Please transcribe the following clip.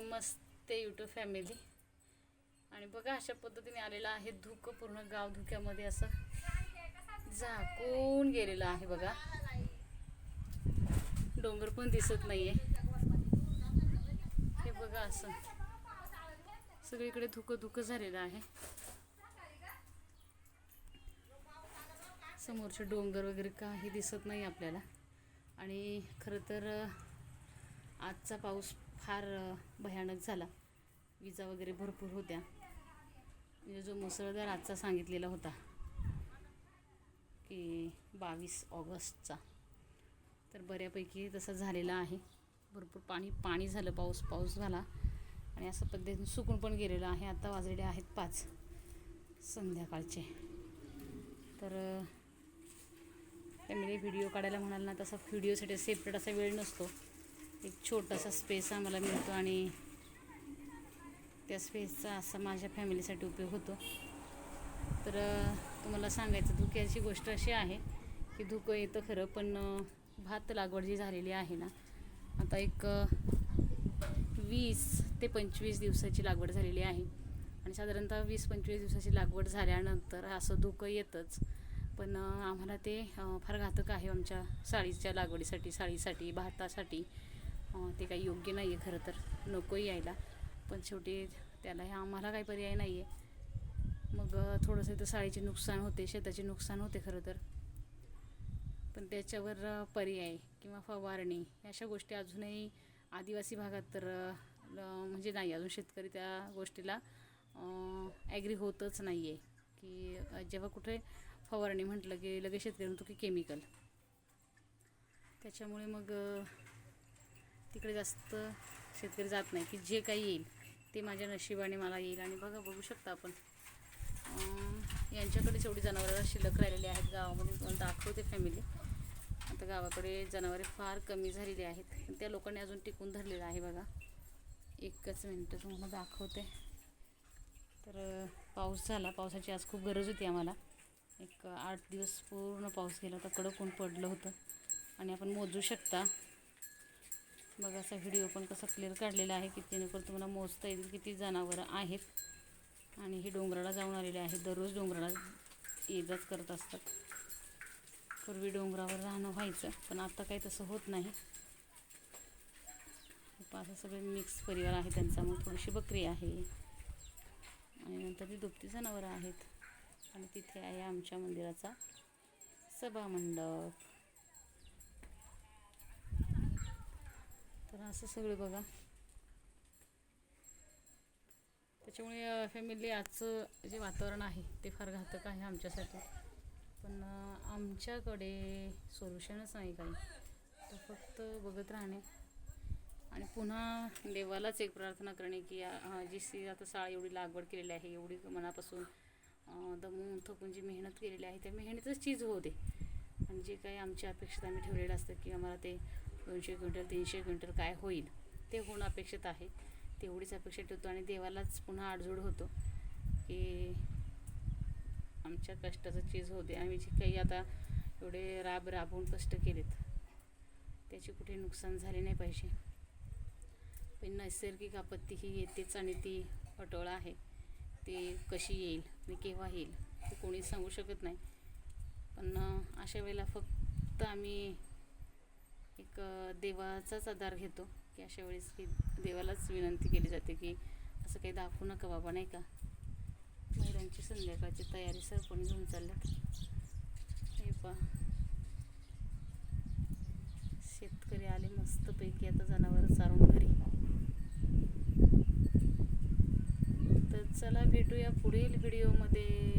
मस्त YouTube family आणि बघा अशा पद्धतीने आलेलं आहे धुकं पूर्ण गाव धुक्यामध्ये असं झाकून गेलेलं आहे बघा. डोंगर पण दिसत नाहीये. हे बघा असं. सगळीकडे धुकं धुकं झालेलं आहे. समोरचे डोंगर वगैरे काही दिसत नाही आपल्याला. आणि खरं तर आजचा पाऊस फार भयानक झाला. विजा वगैरे भरपूर होत्या. म्हणजे जो मुसळधार आजचा सांगितलेला होता की बावीस ऑगस्टचा. तर बऱ्यापैकी तसा झालेला आहे. भरपूर पाणी पाणी झालं पाऊस पाऊस झाला. आणि असं पद्धतीने सुकून पण गेलेलं आहे. आता वाजलेले आहेत पाच संध्याकाळचे. तर त्यामुळे व्हिडिओ काढायला म्हणाल ना तसा व्हिडिओसाठी सेपरेट असा वेळ नसतो. एक छोटासा स्पेस आम्हाला मिळतो आणि त्या स्पेसचा असा माझ्या फॅमिलीसाठी उपयोग होतो. तर तुम्हाला सांगायचं धुक्याची गोष्ट अशी आहे की धुकं येतं खरं पण भात लागवड जी झालेली आहे ना आता एक वीस ते पंचवीस दिवसाची लागवड झालेली आहे. आणि साधारणतः वीस पंचवीस दिवसाची लागवड झाल्यानंतर असं धुकं येतंच. पण आम्हाला ते फार घातक आहे आमच्या साळीच्या लागवडीसाठी साळीसाठी भातासाठी. ते काही योग्य नाही आहे खरं तर. नकोही यायला. पण शेवटी त्याला हे आम्हाला काही पर्याय नाही आहे मग थोडंसं इथं साडीचे नुकसान होते शेताचे नुकसान होते खरं तर. पण त्याच्यावर पर्याय किंवा फवारणी अशा गोष्टी अजूनही आदिवासी भागात तर म्हणजे नाही अजून शेतकरी त्या गोष्टीला ॲग्री होतच नाही आहे की जेव्हा कुठे फवारणी म्हटलं की लगेच शेतकरी म्हणतो की केमिकल त्याच्यामुळे मग तिकडे जास्त शेतकरी जात नाही की जे काही येईल ते माझ्या नशिबाने मला येईल. आणि बघा बघू शकता आपण. यांच्याकडे यांच्याकडेच एवढी जनावरं शिल्लक राहिलेली आहेत गावामध्ये तुम्हाला दाखवते फॅमिली आता गावाकडे जनावरे फार कमी झालेली आहेत. पण त्या लोकांनी अजून टिकून धरलेलं आहे बघा. एकच मिनटं तुम्हाला दाखवते. तर पाऊस झाला. पावसाची आज खूप गरज होती आम्हाला. एक आठ दिवस पूर्ण पाऊस गेला होता. कडक ऊन पडलं होतं. आणि आपण मोजू शकता बघा असा व्हिडिओ पण कसा क्लिअर काढलेला आहे की जेणेकरून तुम्हाला मोजता येईल किती जनावरं आहेत. आणि हे डोंगराला जाऊन आलेले आहेत. दररोज डोंगराला ये जाच करत असतात. पूर्वी डोंगरावर राहणं व्हायचं पण आता काही तसं होत नाही. असं सगळे मिक्स परिवार आहे त्यांचा मग थोडीशी बकरी आहे. आणि नंतर ती दुभती जनावरं आहेत. आणि तिथे आहे आमच्या मंदिराचा सभामंडप. तर असं सगळं बघा. त्याच्यामुळे फॅमिली आजचं जे वातावरण आहे ते फार घातक आहे आमच्यासाठी. पण आमच्याकडे सोल्युशनच नाही काही. तर फक्त बघत राहणे. आणि पुन्हा देवालाच एक प्रार्थना करणे की जी सी आता साळ एवढी लागवड केलेली आहे एवढी मनापासून दमून थकून जी मेहनत केलेली आहे त्या मेहनतच चीज होऊ दे. आणि जे काही आमची अपेक्षित आम्ही ठेवलेलं असतं की आम्हाला ते दोनशे क्विंटल तीनशे क्विंटल काय होईल ते होणं अपेक्षित आहे. तेवढीच अपेक्षा ठेवतो आणि देवालाच पुन्हा आडजोड होतो की आमच्या कष्टाचं चीज होते आम्ही जे काही आता एवढे राब राबवून कष्ट केलेत त्याची कुठे नुकसान झाले नाही पाहिजे. पण नैसर्गिक आपत्ती ही येतेच आणि ती अटोळ आहे. ती कशी येईल आणि केव्हा येईल ते कोणी सांगू शकत नाही. पण अशा वेळेला फक्त आम्ही एक देवाचाच आधार घेतो. की अशा वेळेस की देवालाच विनंती केली जाते की असं काही दाखवू नका बाबा नाही का? महिलांची संध्याकाळची तयारी सरपणी घेऊन चालल्यात. हे पा शेतकरी आले मस्तपैकी आता जनावर चारून घरी. तर चला भेटूया पुढील व्हिडिओमध्ये.